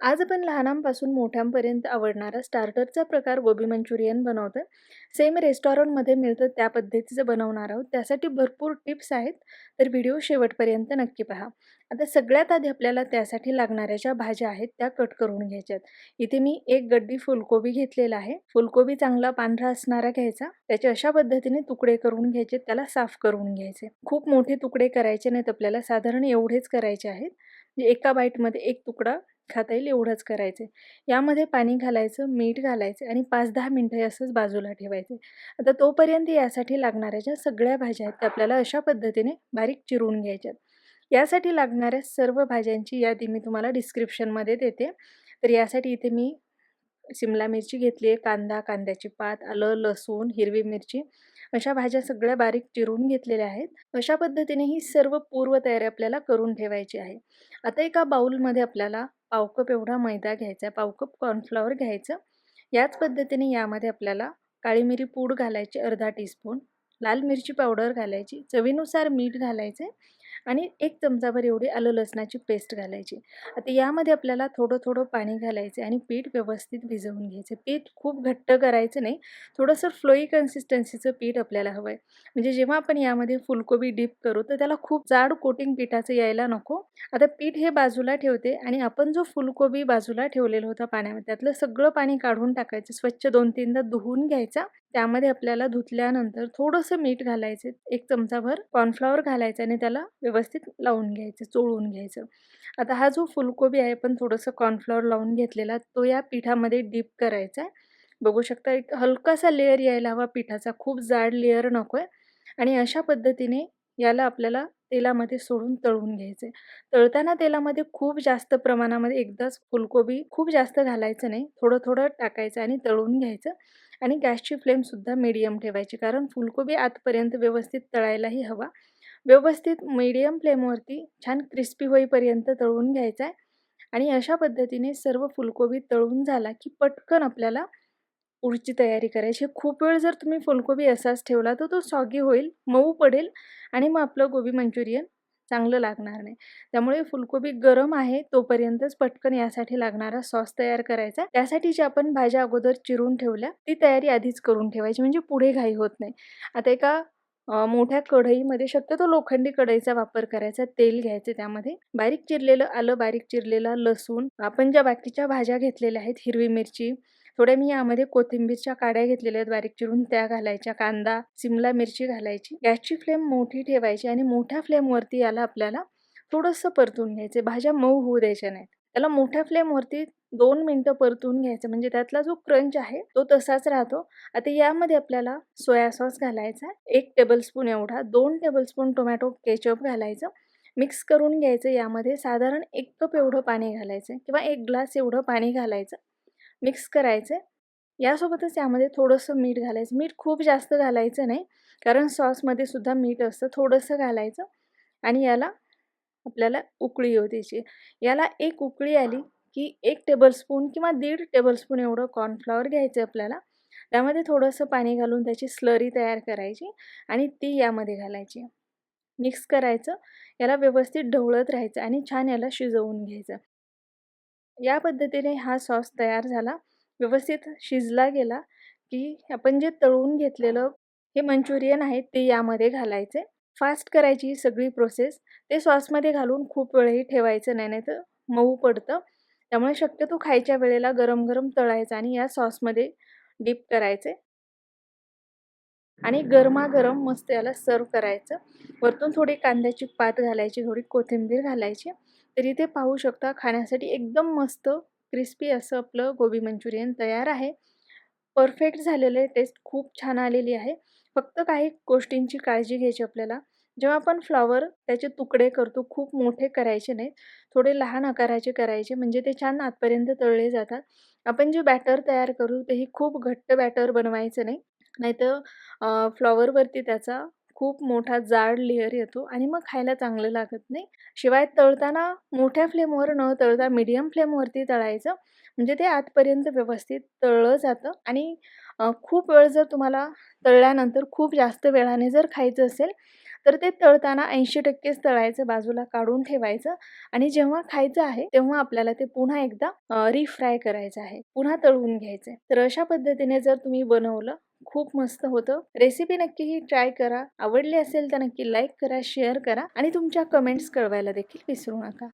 आज आपण लहानांपासून मोठ्यांपर्यंत आवडणारा स्टार्टरचा प्रकार गोबी मंचुरियन बनवतो सेम रेस्टॉरंटमध्ये मिळतं त्या पद्धतीचं बनवणार आहोत. त्यासाठी भरपूर टिप्स आहेत, तर व्हिडिओ शेवटपर्यंत नक्की पहा. आता सगळ्यात आधी आपल्याला त्यासाठी लागणाऱ्या ज्या भाज्या आहेत, त्या कट करून घ्यायच्यात इथे मी एक गड्डी फुलकोबी घेतलेला आहे. फुलकोबी चांगला पांढरा असणारा घ्यायचा. त्याचे अशा पद्धतीने तुकडे करून घ्यायचे, त्याला साफ करून घ्यायचे. खूप मोठे तुकडे करायचे नाहीत आपल्याला, साधारण एवढेच करायचे आहेत. म्हणजे एका बाईटमध्ये एक तुकडा खाता येईल एवढंच करायचं यामध्ये पाणी घालायचं, मीठ घालायचं आणि 5-10 मिनटं हे असंच बाजूला ठेवायचे. आता तोपर्यंत यासाठी लागणाऱ्या ज्या सगळ्या भाज्या आहेत, त्या आपल्याला अशा पद्धतीने बारीक चिरून घ्यायच्यात. यासाठी लागणाऱ्या सर्व भाज्यांची यादी मी तुम्हाला डिस्क्रिप्शनमध्ये देते. तर यासाठी इथे मी शिमला मिरची घेतली आहे, कांदा, कांद्याची पात, आलं, लसूण, हिरवी मिरची. अशा भाज्या सगळ्या बारीक चिरून घेतलेल्या आहेत. अशा पद्धतीने ही सर्व पूर्वतयारी आपल्याला करून ठेवायची आहे. आता एका बाऊलमध्ये आपल्याला पावकप एवढा मैदा घ्यायचा आहे. पावकप कॉर्नफ्लॉवर घ्यायचं. याच पद्धतीने यामध्ये आपल्याला काळी मिरी पूड घालायची अर्धा टीस्पून लाल मिरची पावडर घालायची. चवीनुसार मीठ घालायचे आणि एक चमचाभर एवढी आलं लसणाची पेस्ट घालायची. आता यामध्ये आपल्याला थोडं थोडं पाणी घालायचे आणि पीठ व्यवस्थित भिजवून घ्यायचं पीठ खूप घट्ट करायचं नाही थोडंसं फ्लोई कन्सिस्टन्सीचं पीठ आपल्याला हवं आहे म्हणजे जेव्हा आपण यामध्ये फुलकोबी डीप करू तर त्याला खूप जाड कोटिंग पिठाचं यायला नको. आता पीठ हे बाजूला ठेवते आणि आपण जो फुलकोबी बाजूला ठेवलेला होता पाण्यामध्ये त्यातलं सगळं पाणी काढून टाकायचं. स्वच्छ दोन तीनदा धुवून घ्यायचा. त्यामध्ये आपल्याला धुतल्यानंतर थोडंसं मीठ घालायचे एक चमचाभर कॉर्नफ्लॉवर घालायचं आणि त्याला व्यवस्थित लावून घ्यायचं चोळून घ्यायचं. आता हा जो फुलकोबी आहे पण थोडंसं कॉर्नफ्लॉवर लावून घेतलेला तो या पिठामध्ये डीप करायचा आहे. बघू शकता एक हलकासा लेअर यायला हवा पिठाचा खूप जाड लेअर नको आहे. आणि अशा पद्धतीने याला आपल्याला तेलामध्ये सोडून तळून घ्यायचे तळताना तेलामध्ये खूप जास्त प्रमाणामध्ये एकदाच फुलकोबी खूप जास्त घालायचं नाही. थोडं थोडं टाकायचं आणि तळून घ्यायचं. आणि गॅसची फ्लेमसुद्धा मिडियम ठेवायची कारण फुलकोबी आतपर्यंत व्यवस्थित तळायलाही हवा. व्यवस्थित मीडियम फ्लेमवरती छान क्रिस्पी होईपर्यंत तळून घ्यायचा आहे. आणि अशा पद्धतीने सर्व फुलकोबी तळून झाला की पटकन आपल्याला पुढची तयारी करायची. खूप वेळ जर तुम्ही फुलकोबी असाच ठेवला तर तो सॉगी होईल मऊ पडेल आणि मग आपलं गोबी मंचुरियन चांगलं लागणार नाही. त्यामुळे फुलकोबी गरम आहे तोपर्यंतच पटकन यासाठी लागणारा सॉस तयार करायचा. त्यासाठी जे आपण भाज्या अगोदर चिरून ठेवल्या ती तयारी आधीच करून ठेवायची म्हणजे पुढे घाई होत नाही. आता एका मोठ्या कढईमध्ये शक्यतो लोखंडी कढईचा वापर करायचा तेल घ्यायचे त्यामध्ये. बारीक चिरलेलं आलं बारीक चिरलेलं लसूण आपण ज्या बाकीच्या भाज्या घेतलेल्या आहेत हिरवी मिरची थोड्या मी यामध्ये कोथिंबीरच्या काड्या घेतलेल्या आहेत बारीक चिरून. त्या घालायच्या कांदा सिमला मिरची घालायची. गॅसची फ्लेम मोठी ठेवायची आणि मोठ्या फ्लेमवरती याला आपल्याला थोडंसं परतून घ्यायचे भाज्या मऊ होऊ द्यायच्या नाहीत. त्याला मोठ्या फ्लेमवरती दोन मिनटं परतून घ्यायचं. म्हणजे त्यातला जो क्रंच आहे तो तसाच राहतो. आता यामध्ये आपल्याला सोया सॉस घालायचा एक टेबलस्पून एवढा. दोन टेबलस्पून टोमॅटो केचप घालायचं. मिक्स करून घ्यायचं यामध्ये. साधारण एक कप एवढं पाणी घालायचं किंवा एक ग्लास एवढं पाणी घालायचं. मिक्स करायचं. यासोबतच यामध्ये थोडंसं मीठ घालायचं. मीठ खूप जास्त घालायचं नाही कारण सॉसमध्ये सुद्धा मीठ असतं थोडंसं घालायचं आणि याला आपल्याला उकळी येऊ द्यायची. याला एक उकळी आली की एक टेबलस्पून किंवा दीड टेबलस्पून एवढं कॉर्नफ्लॉवर घ्यायचं आपल्याला. त्यामध्ये थोडंसं पाणी घालून त्याची स्लरी तयार करायची आणि ती यामध्ये घालायची. मिक्स करायचं. याला व्यवस्थित ढवळत राहायचं आणि छान याला शिजवून घ्यायचं. या पद्धतीने हा सॉस तयार झाला. व्यवस्थित शिजला गेला की आपण जे तळून घेतलेलं हे मंचुरियन आहे ते यामध्ये घालायचे. फास्ट करायची सगळी प्रोसेस. ते सॉसमध्ये घालून खूप वेळही ठेवायचं नाही नाही तर मऊ पडतं. त्यामुळे शक्यतो खायच्या वेळेला गरम गरम तळायचं आणि या सॉसमध्ये डीप करायचे. आणि गरमागरम मस्त याला सर्व करायचं. वरतून थोडी कांद्याची पात घालायची थोडी कोथिंबीर घालायची. तर इथे पाहू शकता. खाण्यासाठी एकदम मस्त क्रिस्पी असं आपलं गोबी मंचुरियन तयार आहे. परफेक्ट झालेलं आहे. टेस्ट खूप छान आलेली आहे. फक्त काही गोष्टींची काळजी घ्यायची आपल्याला. जेव्हा आपण फ्लॉवर त्याचे तुकडे करतो खूप मोठे करायचे नाहीत. थोडे लहान आकाराचे करायचे म्हणजे ते छान आतपर्यंत तळले जातात. आपण जे बॅटर तयार करू तेही खूप घट्ट बॅटर बनवायचं नाही. नाहीतर फ्लॉवरवरती त्याचा खूप मोठा जाड लेअर येतो आणि मग खायला चांगलं लागत नाही. शिवाय तळताना मोठ्या फ्लेमवर न तळता मीडियम फ्लेमवरती तळायचं म्हणजे ते आतपर्यंत व्यवस्थित तळलं जातं आणि खूप वेळ जर तुम्हाला तळल्यानंतर खूप जास्त वेळाने जर खायचं असेल तर ते तळताना ऐंशी टक्केच तळायचं बाजूला काढून ठेवायचं आणि जेव्हा खायचं आहे तेव्हा आपल्याला ते पुन्हा एकदा रिफ्राय करायचं आहे पुन्हा तळून घ्यायचं तर अशा पद्धतीने जर तुम्ही बनवलं खूप मस्त होतं. रेसिपी नक्की ही ट्राय करा. आवडली असेल तर नक्की लाईक करा शेअर करा आणि तुमच्या कमेंट्स कळवायला देखील विसरू नका.